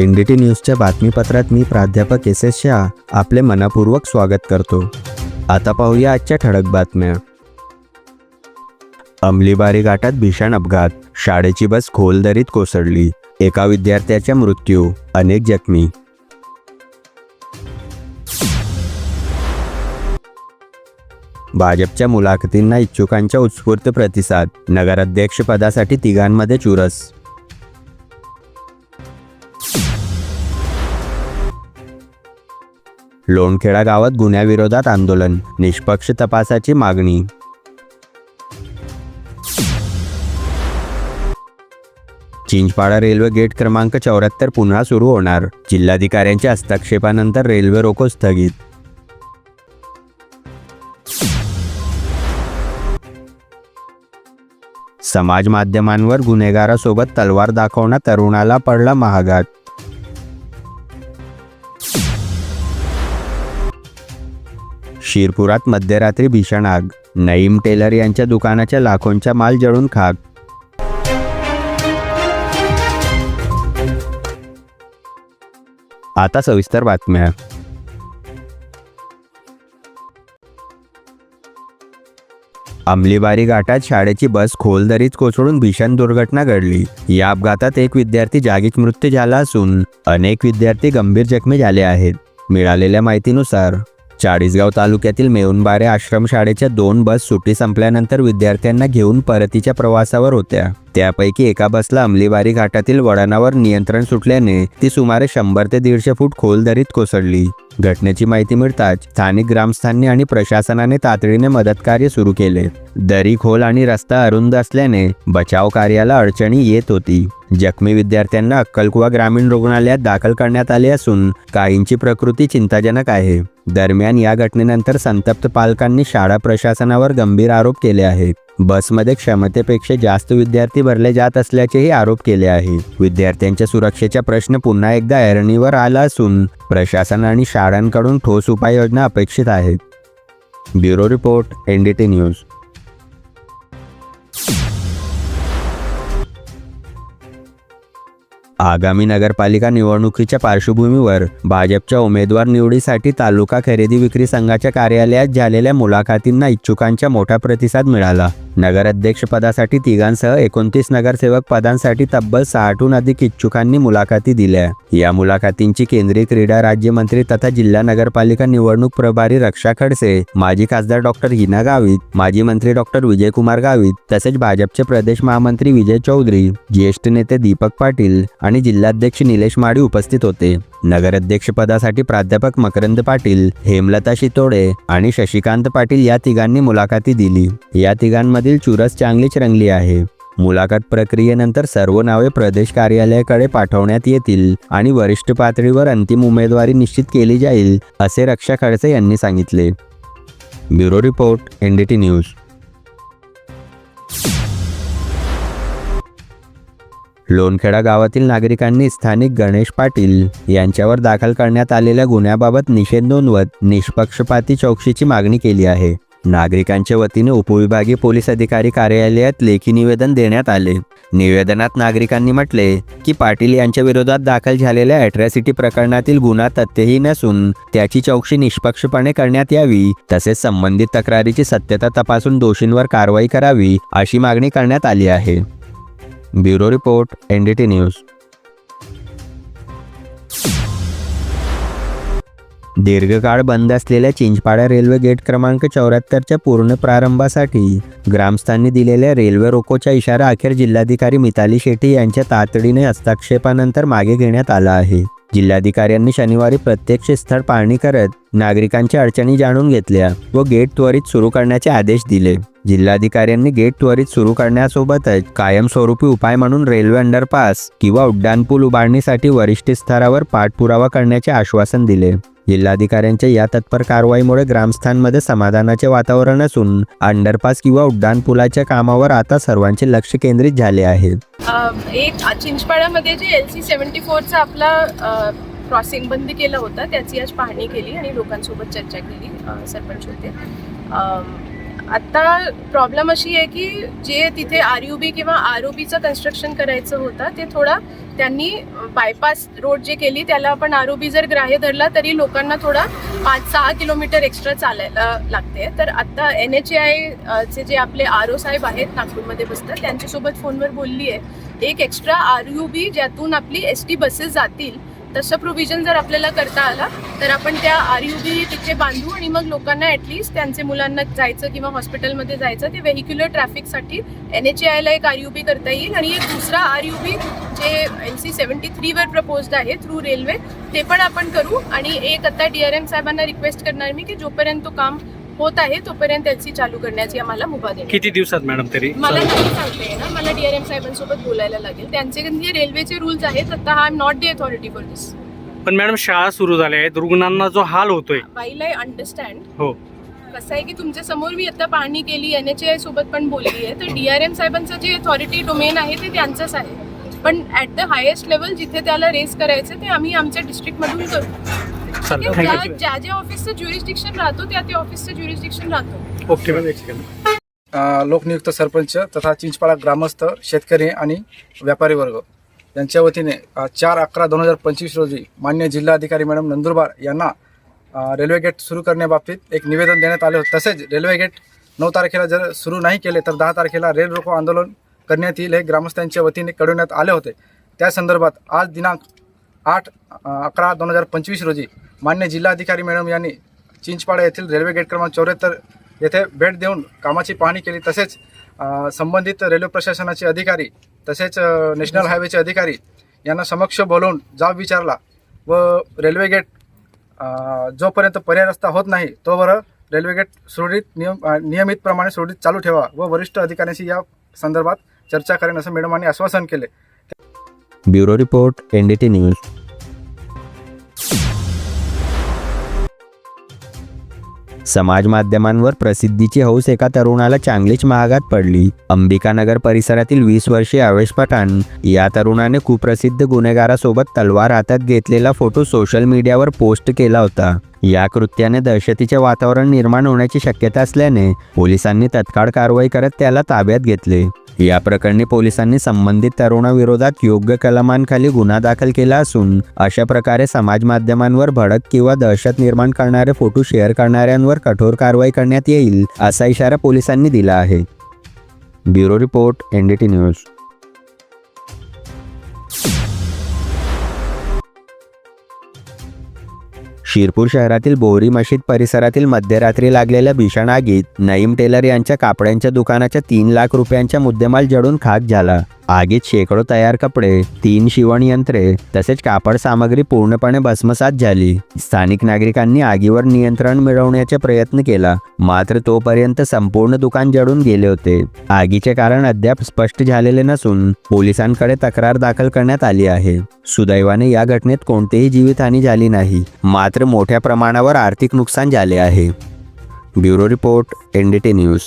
N D T न्यूजच्या बातमीपत्रात मी प्राध्यापक S S Shah आपले मनापूर्वक स्वागत करतो. आता पाहूया आजच्या ठळक बातम्या. अंमलीबारी घाटात भीषण अपघात. शाळेची बस खोल दरीत कोसळली. एका विद्यार्थ्याचा मृत्यू अनेक जखमी. भाजपच्या मुलाखतींना इच्छुकांच्या उत्स्फूर्त प्रतिसाद नगराध्यक्षपदासाठी तिघांमध्ये चुरस. लोणखेडा गावात गुन्ह्याविरोधात आंदोलन निष्पक्ष तपासाची मागणी. चिंचपाडा रेल्वे गेट क्रमांक चौऱ्याहत्तर पुन्हा सुरू होणार जिल्हाधिकाऱ्यांच्या हस्तक्षेपानंतर रेल्वे रोको स्थगित. समाज माध्यमांवर गुन्हेगारासोबत तलवार दाखवणा तरुणाला पडला महागात. शिरपुरात मध्यरात्री भीषण आग. नईम टेलर यांच्या दुकानाच्या लाखोंचा माल जळून खाक. आता सविस्तर बातम्या. अंमलीबारी घाटात शाळेची बस खोल दरीत कोसळून भीषण दुर्घटना घडली. या अपघातात एक विद्यार्थी जागीच मृत्यू झाला असून अनेक विद्यार्थी गंभीर जखमी झाले आहेत. मिळालेल्या माहितीनुसार चाळीसगाव तालुक्यातील मेहुणबारे आश्रमशाळेच्या दोन बस सुटी संपल्यानंतर विद्यार्थ्यांना घेऊन परतीच्या प्रवासावर होत्या. त्यापैकी एका बसला अंमलीबारी घाटातील वळणावर नियंत्रण सुटल्याने ती सुमारे शंभर ते दीडशे फूट खोल दरीत कोसळली. घटनेची माहिती मिळताच स्थानिक ग्रामस्थांनी आणि प्रशासनाने तातडीने मदतकार्य सुरू केले. दरी खोल आणि रस्ता अरुंद असल्याने बचाव कार्याला अडचणी येत होती. जखमी विद्यार्थ्यांना अक्कलकुवा ग्रामीण रुग्णालयात दाखल करण्यात आले असून काहींची प्रकृती चिंताजनक आहे. दरम्यान या घटनेनंतर संतप्त पालकांनी शाळा प्रशासनावर गंभीर आरोप केले आहेत. बसमध्ये क्षमतेपेक्षा जास्त विद्यार्थी भरले जात असल्याचेही आरोप केले आहे. विद्यार्थ्यांच्या सुरक्षेचा प्रश्न पुन्हा एकदा ऐरणीवर आला असून प्रशासन आणि शाळांकडून ठोस उपाययोजना अपेक्षित आहेत. Bureau report N D T news. आगामी नगरपालिका निवडणुकीच्या पार्श्वभूमीवर भाजपच्या उमेदवार निवडीसाठी तालुका खरेदी विक्री संघाच्या कार्यालयात झालेल्या मुलाखतींना इच्छुकांचा मोठा प्रतिसाद मिळाला. नगराध्यक्षपदासाठी तिघांसह एकोणतीस नगरसेवक पदांसाठी तब्बल साठहून अधिक इच्छुकांनी मुलाखती दिल्या. या मुलाखतींची केंद्रीय क्रीडा राज्यमंत्री तथा जिल्हा नगरपालिका निवडणूक प्रभारी रक्षा खडसे माजी खासदार डॉक्टर हिना गावित माजी मंत्री डॉक्टर विजयकुमार गावित तसेच भाजपचे प्रदेश महामंत्री विजय चौधरी ज्येष्ठ नेते दीपक पाटील आणि जिल्हाध्यक्ष निलेश माळी उपस्थित होते. नगराध्यक्षपदासाठी प्राध्यापक मकरंद पाटील हेमलता शितोडे आणि शशिकांत पाटील या तिघांनी मुलाखती दिली. या तिघांमध्ये तिघांमधील चुरस चांगलीच रंगली आहे. मुलाखत प्रक्रियेनंतर सर्व नावे प्रदेश कार्यालयाकडे पाठवण्यात येतील आणि वरिष्ठ पातळीवर अंतिम उमेदवारी निश्चित केली जाईल असे रक्षा खडसे यांनी सांगितले. Bureau report NDT news. Lonkheda गावातील नागरिकांनी स्थानिक गणेश पाटील यांच्यावर दाखल करण्यात आलेल्या गुन्ह्याबाबत निषेध नोंदवत निष्पक्षपाती चौकशीची मागणी केली आहे. नागरिकांच्या वतीने उपविभागीय पोलीस अधिकारी कार्यालयात लेखी निवेदन देण्यात आले. निवेदनात नागरिकांनी म्हटले की पाटील यांच्या विरोधात दाखल झालेल्या अॅट्रॅसिटी प्रकरणातील गुन्हा तथ्यही नसून त्याची चौकशी निष्पक्षपणे करण्यात यावी तसेच संबंधित तक्रारीची सत्यता तपासून दोषींवर कारवाई करावी अशी मागणी करण्यात आली आहे. Bureau report NDT news. दीर्घकाळ बंद असलेल्या चिंचपाडा रेल्वे गेट क्रमांक चौऱ्याहत्तरच्या पूर्ण प्रारंभासाठी ग्रामस्थांनी दिलेल्या रेल्वे रोकोचा इशारा अखेर जिल्हाधिकारी मिताली शेट्टी यांच्या तातडीने हस्तक्षेपानंतर मागे घेण्यात आला आहे. जिल्हाधिकाऱ्यांनी शनिवारी प्रत्यक्ष स्थळ पाहणी करत नागरिकांच्या अडचणी जाणून घेतल्या व गेट त्वरित सुरू करण्याचे आदेश दिले. जिल्हाधिकाऱ्यांनी गेट त्वरित सुरू करण्यासोबतच कायमस्वरूपी उपाय म्हणून रेल्वे अंडरपास किंवा उड्डाणपूल उभारणीसाठी वरिष्ठ स्तरावर पाठपुरावा करण्याचे आश्वासन दिले. जिल्हाधिकाऱ्यांच्या या तत्पर कारवाईमुळे ग्रामस्थांमध्ये समाधानाचे वातावरण असून अंडरपास किंवा उड्डाण पुलाच्या कामावर आता सर्वांचे लक्ष केंद्रित झाले आहे. एक चिंचपाड्यामध्ये जे एल सी सेवन्टी फोरचा आपला क्रॉसिंग बंद केलं होतं त्याची आज पाहणी केली आणि लोकांसोबत चर्चा केली सरपंच होते. आत्ता प्रॉब्लेम अशी आहे की जे तिथे आर यू बी किंवा आर ओ बीचं कन्स्ट्रक्शन करायचं होतं ते थोडा त्यांनी बायपास रोड जे केली त्याला आपण आर ओ बी जर ग्राह्य धरला तरी लोकांना थोडा पाच सहा किलोमीटर एक्स्ट्रा चालायला लागते. तर आत्ता एन एच आय चे जे आपले आर ओ साहेब आहेत नागपूरमध्ये बसतात त्यांच्यासोबत फोनवर बोलली आहे एक एक्स्ट्रा आर यू बी ज्यातून आपली एस टी बसेस जातील तसं प्रोव्हिजन जर आपल्याला करता आला तर आपण त्या आर यू बी तिथे बांधू आणि मग लोकांना ॲटलिस्ट त्यांचे मुलांना जायचं किंवा हॉस्पिटलमध्ये जायचं ते व्हेहिक्युलर ट्रॅफिकसाठी एन एच आयला एक आर यू बी करता येईल. आणि एक दुसरा R U B J N C seventy थ्रीवर proposed आहे थ्रू रेल्वे ते पण आपण करू. आणि एक आता डी आर एम साहेबांना रिक्वेस्ट करणार मी की जोपर्यंत तो काम होत आहे तोपर्यंत एल सी चालू करण्याची आम्हाला मुभा देणार किती दिवसात मॅडम तरी? मला नाही सांगता येणार मला डी आर एम साहेबांसोबत बोलायला लागेल. त्यांचे जे रेल्वेचे रूल्स आहेत आता हा am not the authority for this पण मॅडम शाळा सुरू झाल्या आहेत रुग्णांना जो हाल होतोय. वाईल आय अंडरस्टँड हो. कसं आहे की तुमच्यासमोर मी आता पाहणी केली एन एच आय सोबत पण बोलली आहे तर डी आर एम साहेबांचं जे अथॉरिटी डोमेन आहे ते त्यांचंच आहे. पण ऍट द हायेस्ट लेवल जिथे त्याला रेस करायचं ते आम्ही आमच्या डिस्ट्रिक्टमधून करू. चालेल? थँक्यू ज्या ज्या ऑफिसचं ज्युरिस्डिक्शन राहतो त्या त्या ऑफिसचं ज्युरिस्डिक्शन राहतो. ओके मॅम एक सेकंड अ, लोकनियुक्त सरपंच तथा चिंचपाडा ग्रामस्थ शेतकरी आणि व्यापारी वर्ग. यांच्या वतीने अ, चार अकरा दोन हजार पंचवीस रोजी मान्य जिल्हाधिकारी मॅडम नंदुरबार यांना अ, रेल्वे गेट सुरू करण्याबाबतीत एक निवेदन देण्यात आले. होते तसेच रेल्वे गेट नऊ तारखेला जर सुरू नाही केले तर दहा तारखेला रेल रोको आंदोलन करण्यात येईल हे ग्रामस्थांच्या वतीने कळवण्यात आले होते. त्या संदर्भात आज दिनांक आठ अकरा दोन हजार पंचवीस रोजी मान्य जिल्हाधिकारी मॅडम यांनी चिंचपाडा येथील रेल्वे गेट क्रमांक चौऱ्याहत्तर येथे भेट देऊन कामाची पाहणी केली. तसेच संबंधित रेल्वे प्रशासनाचे अधिकारी तसेच नॅशनल हायवेचे अधिकारी यांना समक्ष बोलवून जाब विचारला व रेल्वे गेट जोपर्यंत पर्याय रस्ता होत नाही तोवर रेल्वे गेट सुरळीत नियम नियमितप्रमाणे सुरळीत चालू ठेवा व वरिष्ठ अधिकाऱ्यांशी या संदर्भात चर्चा करेन असं मॅडमांनी आश्वासन केले. Bureau report NDT news. समाज माध्यमांवर प्रसिद्धीची हौस एका तरुणाला चांगलीच महागात पडली. अंबिकानगर परिसरातील वीस वर्षीय आवेश पठाण या तरुणाने कुप्रसिद्ध गुन्हेगारासोबत तलवार हातात घेतलेला फोटो सोशल मीडियावर पोस्ट केला होता. या कृत्याने दहशतीचे वातावरण निर्माण होण्याची शक्यता असल्याने पोलिसांनी तत्काळ कारवाई करत त्याला ताब्यात घेतले. या प्रकरणी पोलिसांनी संबंधित तरुणाविरोधात योग्य कलमांखाली गुन्हा दाखल केला असून अशा प्रकारे समाज माध्यमांवर भडक किंवा दहशत निर्माण करणारे फोटो शेअर करणाऱ्यांवर कठोर कारवाई करण्यात येईल असा इशारा पोलिसांनी दिला आहे. Bureau report NDT news. Shirpur शहरातील बोहरी मशीद परिसरातील मध्यरात्री लागलेल्या भीषण आगीत नईम टेलर यांच्या कापड्यांच्या दुकानाच्या तीन लाख रुपयांचा मुद्देमाल जडून खाक झाला. आगीत शेकडो तयार कपडे तीन शिवण यंत्रे तसेच कापड सामग्री पूर्णपणे भस्मसात झाली. स्थानिक नागरिकांनी आगीवर नियंत्रण मिळवण्याचा प्रयत्न केला मात्र तोपर्यंत संपूर्ण दुकान जळून गेले होते. आगीचे कारण अद्याप स्पष्ट झालेले नसून पोलिसांकडे तक्रार दाखल करण्यात आली आहे. सुदैवाने या घटनेत कोणतीही जीवितहानी झाली नाही मात्र मोठ्या प्रमाणावर आर्थिक नुकसान झाले आहे. Bureau report NDT news.